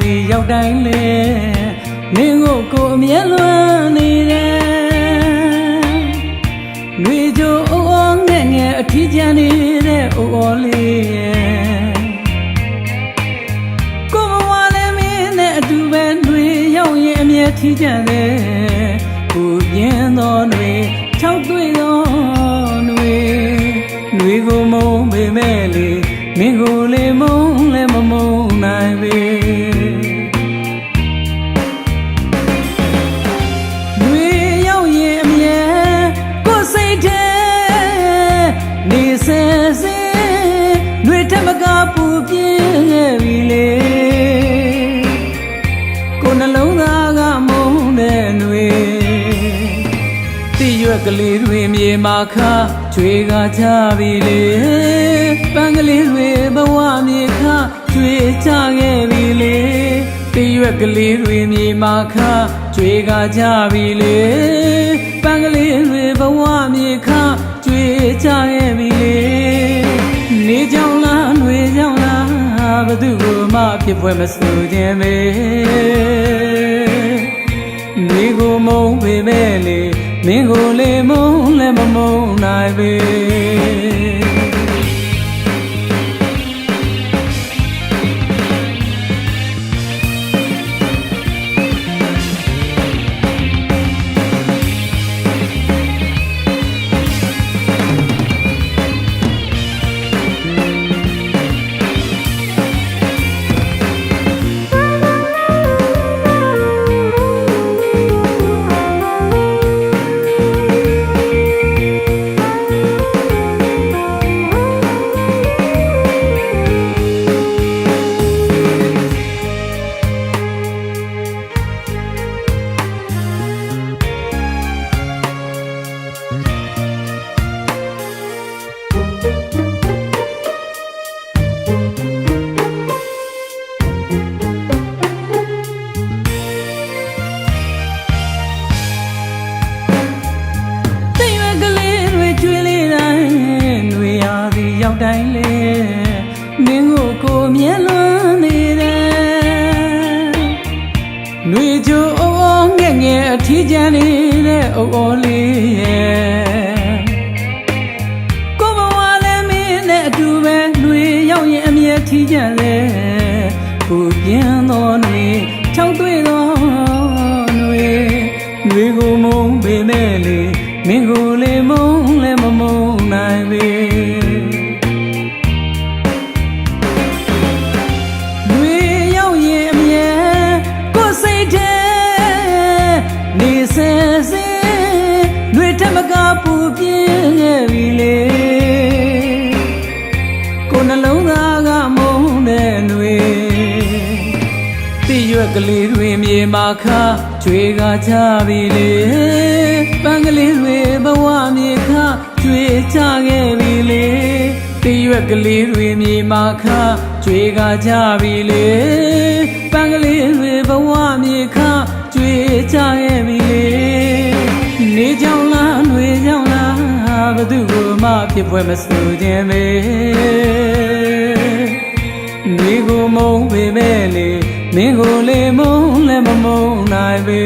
သည်ရောက်တိုင်းလေမင်းကိုကိုအမြဲလွမ်းနေတယ်ငွေကြိုအိုးအိုးငဲ့ငဲ့အထီးကျန်နေတဲ့အိုးအိုးလေးရဲ့ကိုဘဝလည်းမင်းနဲ့အတူပဲနှွေရောက်ရင်အမြဲထီးကျန်တယ်ကိုပြင်းသောနှွေ၆တွေ့သောနှွေနှွေကိုမုံပေမဲ့လေမင်းကိုလေမုံလည်းမမုံ လုံးသားကမုန်းတဲ့ຫນွေတိရွက်ကလေးတွေမြေမာခကျွေကကြပြီလေပန်းကလေးတွေဘဝမြေခကျွေကြခဲ့ပြီလေတရွက်ကလေးတွေမြေမာခကျွေကကြပြီလေပန်းကလေးတွေဘဝမြေခကျွေကြခဲ့ပြီ မှဖြစ်ပွဲမစိုးခြင်းပဲနေကိုမုံပေမဲ့လေမင်းကိုလေမုံလည်းမမုံနိုင်ပေ ရောက်တိုင်းလေမင်းကိုကိုမြဲလွမ်းနေတယ်ຫນွေကြိုအိုးအိုးငဲ့ငဲ့အထီးကျန်နေတဲ့အိုးအိုးလေးရဲ့ကိုဘဝလည်းမင်းနဲ့အတူပဲຫນွေရောက်ရင်အမြဲထီးကျန်လေကိုပြင်းသောຫນွေချောင်းတွေ့သောຫນွေຫນွေကိုမုံပေမဲ့လေမင်းကိုလေမုံလည်းမမုံနိုင်ပေ မြေမာခကျွေကကြပြီလေပန်းကလေးတွေဘဝမြေခကျွေကြခဲ့ပြီလေတိရွက်ကလေးတွေမြေမာခကျွေကကြပြီလေပန်းကလေးတွေဘဝမြေခကျွေကြခဲ့ပြီလေနေကြောင်လားຫນွေကြောင်လားဘသူကိုမှဖြစ်ပွဲမစိုးခြင်းပဲ မိကိုမုံပေမဲ့လေမင်းကိုလေမုံလည်းမမုံနိုင်ပေ